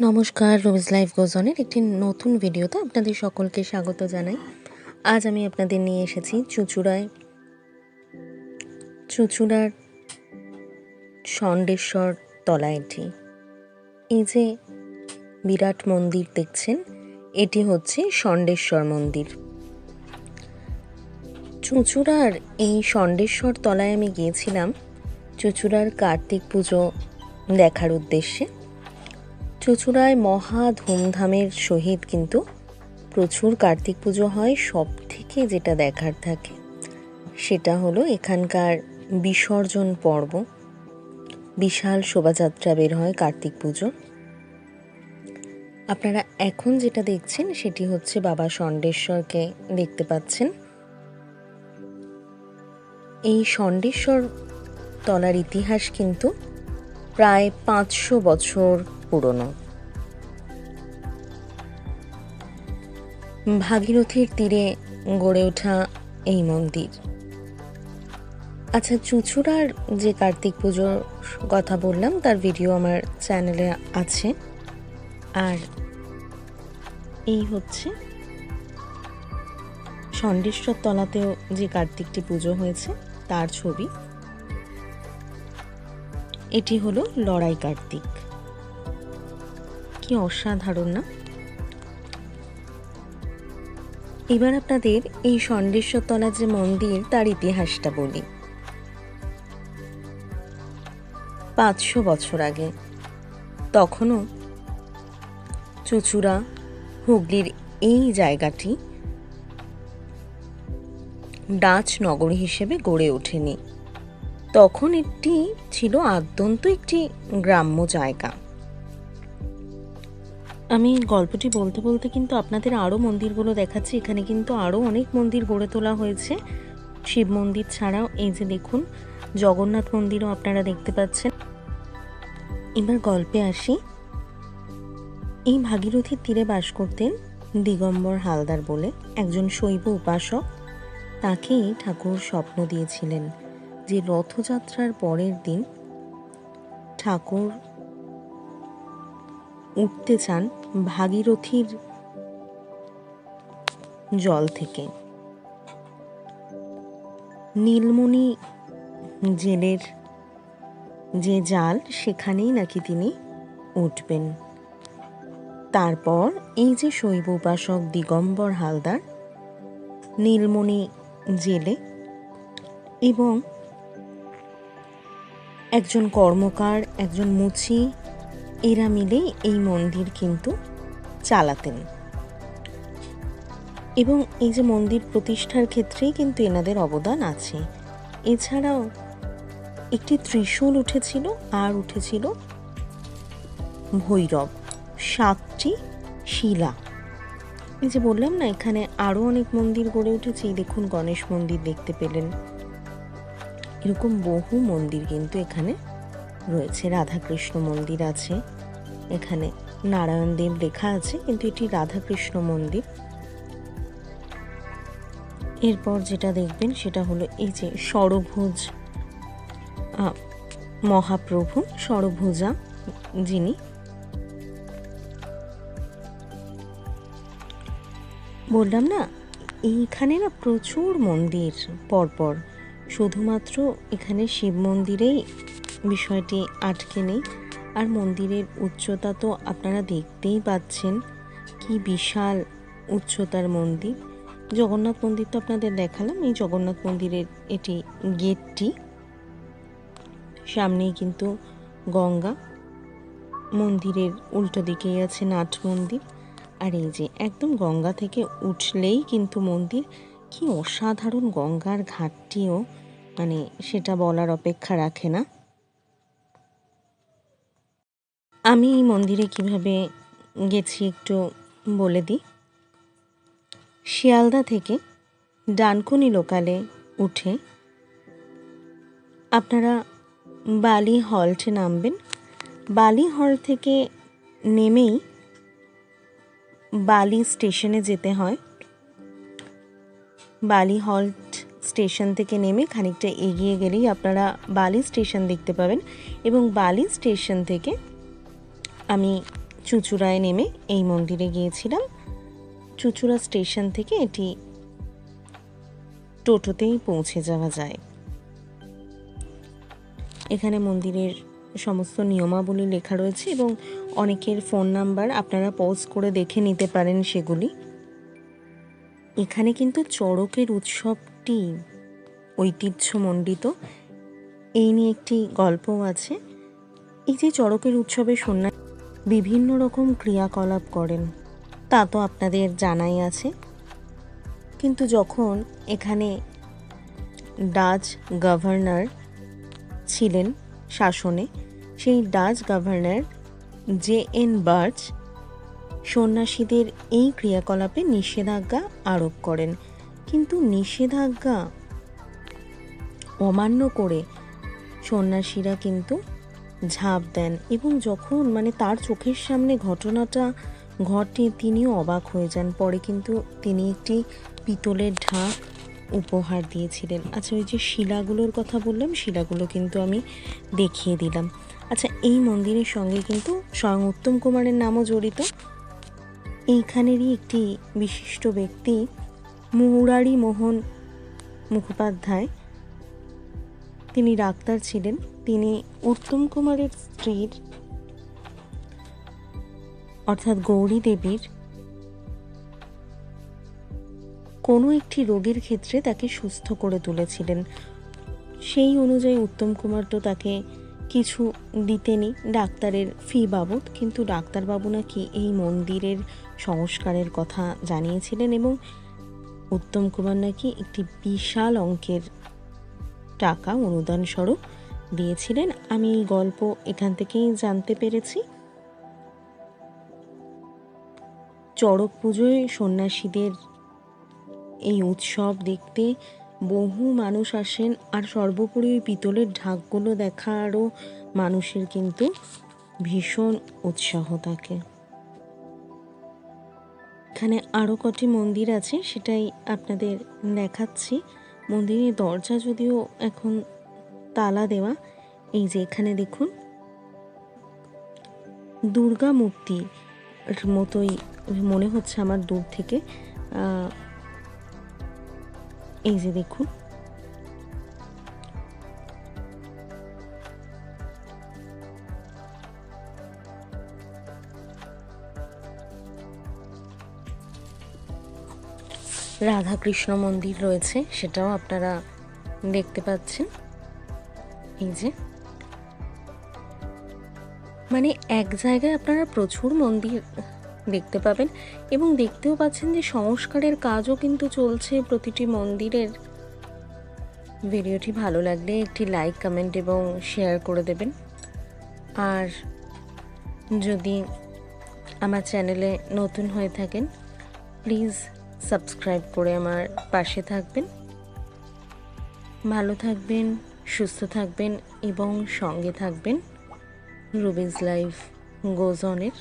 নমস্কার রোজ লাইফ গোজনের একটি নতুন ভিডিওতে আপনাদের সকলকে স্বাগত জানাই। আজ আমি আপনাদের নিয়ে এসেছি চুচুড়ায়। চুচুড়ার ষণ্ডেশ্বর তলা এটি। এই যে বিরাট মন্দির দেখছেন, এটি হচ্ছে ষণ্ডেশ্বর মন্দির। চুঁচুড়ার এই ষণ্ডেশ্বর তলায় আমি গিয়েছিলাম। চুঁচুড়ার কার্তিক পুজো দেখার উদ্দেশ্যে। চুচুড়ায় মহা ধুমধামের সহিত কিন্তু প্রচুর কার্তিক পুজো হয়, সব থেকে যেটা দেখার থাকে। সেটা হলো এখানকার বিসর্জন পর্ব। বিশাল শোভাযাত্রা বের হয় কার্তিক পুজো আপনারা এখন যেটা দেখছেন সেটি হচ্ছে বাবা ষণ্ডেশ্বরকে দেখতে পাচ্ছেন। এই ষণ্ডেশ্বর তলার ইতিহাস কিন্তু প্রায় পাঁচশো বছর পুরনো। ভাগীরথীর তীরে গড়ে ওঠা এই মন্দির। আচ্ছা চুচুড়ার যে কার্তিক পুজোর কথা বললাম, তার ভিডিও আমার চ্যানেলে আছে। আর এই হচ্ছে ষণ্ডেশ্বর তলাতেও যে কার্তিকটি পুজো হয়েছে, তার ছবি। এটি হলো লড়াই কার্তিক। কি অসাধারণ না? এবার আপনাদের এই ষণ্ডেশ্বর তলা যে মন্দির, তার ইতিহাসটা বলি। পাঁচশো বছর আগে, তখনও চুচুড়া, হুগলির এই জায়গাটি ডাচ নগরী হিসেবে গড়ে ওঠেনি। তখন এটি ছিল আদ্যন্ত একটি গ্রাম্য জায়গা। আমি গল্পটি বলতে বলতে কিন্তু আপনাদের আরও মন্দিরগুলো দেখাচ্ছি। এখানে কিন্তু আরও অনেক মন্দির গড়ে তোলা হয়েছে। শিব মন্দির ছাড়াও এই যে দেখুন, জগন্নাথ মন্দিরও আপনারা দেখতে পাচ্ছেন। এবার গল্পে আসি। এই ভাগীরথীর তীরে বাস করতেন দিগম্বর হালদার বলে একজন শৈব উপাসক। তাকেই ঠাকুর স্বপ্ন দিয়েছিলেন যে রথযাত্রার পরের দিন ঠাকুর উঠতে চান ভাগীরথীর জল থেকে। নীলমণি জেলের যে জাল, সেখানেই নাকি তিনি উঠবেন। তারপর এই যে শৈব উপাসক দিগম্বর হালদার, নীলমণি জেলে এবং একজন কর্মকার, একজন মুচি এরা মিলে এই মন্দির কিন্তু চালাতেন। এবং এই যে মন্দির প্রতিষ্ঠার ক্ষেত্রেই কিন্তু এনাদের অবদান আছে। এছাড়াও একটি ত্রিশূল উঠেছিল, আর উঠেছিল ভৈরব, সাতটি শিলা। এই যে বললাম না, এখানে আরও অনেক মন্দির গড়ে উঠেছে। এই দেখুন, গণেশ মন্দির দেখতে পেলেন। এরকম বহু মন্দির কিন্তু এখানে রয়েছে। রাধাকৃষ্ণ মন্দির আছে। এখানে নারায়ণ দেব লেখা আছে, কিন্তু এটি রাধাকৃষ্ণ মন্দির। এরপর যেটা দেখবেন সেটা হলো এই যে ষড়ভুজ মহাপ্রভু, ষড়ভুজা যিনি। বললাম না, এইখানে না প্রচুর মন্দির পরপর। শুধুমাত্র এখানে শিব মন্দিরেই বিষয়টি আটকে নেই। আর মন্দিরের উচ্চতা তো আপনারা দেখতেই পাচ্ছেন। কি বিশাল উচ্চতার মন্দির। জগন্নাথ মন্দির তো আপনাদের দেখালাম, এই জগন্নাথ মন্দিরের এটি গেটটি। সামনেই কিন্তু গঙ্গা। মন্দিরের উল্টো দিকেই আছে নাট মন্দির। আর এই যে একদম গঙ্গা থেকে উঠলেই কিন্তু মন্দির। কি অসাধারণ গঙ্গার ঘাটটিও মানে সেটা বলার অপেক্ষা রাখে না। আমি এই মন্দিরে কীভাবে গেছি একটু বলে দিই। শিয়ালদা থেকে ডানকুনি লোকালে উঠে আপনারা বালি হল্টে নামবেন। বালি হল থেকে নেমেই বালি স্টেশনে যেতে হয়। বালি হল্ট স্টেশন থেকে নেমে খানিকটা এগিয়ে গেলেই আপনারা বালি স্টেশন দেখতে পাবেন এবং বালি স্টেশন থেকে আমি চুচুড়ায় নেমে এই মন্দিরে গিয়েছিলাম। চুচুড়া স্টেশন থেকে এটি টোটোতেই পৌঁছে যাওয়া যায়। এখানে মন্দিরের সমস্ত নিয়মাবলী লেখা রয়েছে এবং অনেকের ফোন নাম্বার আপনারা পজ করে দেখে নিতে পারেন সেগুলি। এখানে কিন্তু চড়কের উৎসবটি ঐতিহ্যমণ্ডিত। এই নিয়ে একটি গল্পও আছে। এই যে চড়কের উৎসবে সন্ধ্যা বিভিন্ন রকম ক্রিয়াকলাপ করেন, তা তো আপনাদের জানাই আছে। কিন্তু যখন এখানে ডাচ গভর্নর ছিলেন শাসনে, সেই Dutch governor J N Birch সন্ন্যাসীদের এই ক্রিয়াকলাপে নিষেধাজ্ঞা আরোপ করেন। কিন্তু নিষেধাজ্ঞা অমান্য করে সন্ন্যাসীরা কিন্তু ঝাঁপ দেন এবং যখন মানে তার চোখের সামনে ঘটনাটা ঘটে, তিনিও অবাক হয়ে যান। পরে কিন্তু তিনি একটি পিতলের ঢাক উপহার দিয়েছিলেন। আচ্ছা ওই যে শিলাগুলোর কথা বললাম, শিলাগুলো কিন্তু আমি দেখিয়ে দিলাম। আচ্ছা এই মন্দিরের সঙ্গে কিন্তু স্বয়ং উত্তম কুমারের নামও জড়িত। এইখানেরই একটি বিশিষ্ট ব্যক্তি মুরারি মোহন মুখোপাধ্যায়। তিনি ডাক্তার ছিলেন। তিনি উত্তম কুমারের স্ত্রীর, অর্থাৎ গৌরী দেবীর, কোনো একটি রোগের ক্ষেত্রে তাকে সুস্থ করে তুলেছিলেন। সেই অনুযায়ী উত্তম কুমার তো তাকে কিছু দিতেনি ডাক্তারের ফি বাবদ, কিন্তু ডাক্তারবাবু নাকি এই মন্দিরের সংস্কারের কথা জানিয়েছিলেন এবং উত্তম কুমার নাকি একটি বিশাল অঙ্কের টাকা অনুদান স্বরূপ দিয়েছিলেন, আমি এই গল্প এখান থেকেই জানতে পেরেছি। চড়ক পুজোয় সন্ন্যাসীদের এই উৎসব দেখতে বহু মানুষ আসেন, আর সর্বোপরি ওই পিতলের ঢাকগুলো দেখা আরও মানুষের কিন্তু ভীষণ উৎসাহ থাকে এখানে আরও কটি মন্দির আছে, সেটাই আপনাদের দেখাচ্ছি। মন্দিরের দরজা যদিও এখন তালা দেওয়া, এই যে এখানে দেখুন। দুর্গা মূর্তি মতোই মনে হচ্ছে আমার দূর থেকে। এই যে দেখুন। রাধাকৃষ্ণ মন্দির রয়েছে, সেটাও আপনারা দেখতে পাচ্ছেন। এই যে। মানে এক জায়গায় আপনারা প্রচুর মন্দির দেখতে পাবেন এবং দেখতেও পাচ্ছেন যে সংস্কারের কাজও কিন্তু চলছে প্রতিটি মন্দিরের। ভিডিওটি ভালো লাগলে একটি লাইক কমেন্ট এবং শেয়ার করে দেবেন। আর যদি আমার চ্যানেলে নতুন হয়ে থাকেন প্লিজ সাবস্ক্রাইব করে আমার পাশে থাকবেন। ভালো থাকবেন। সুস্থ থাকবেন এবং সঙ্গে থাকবেন। Ruby's life goes অনের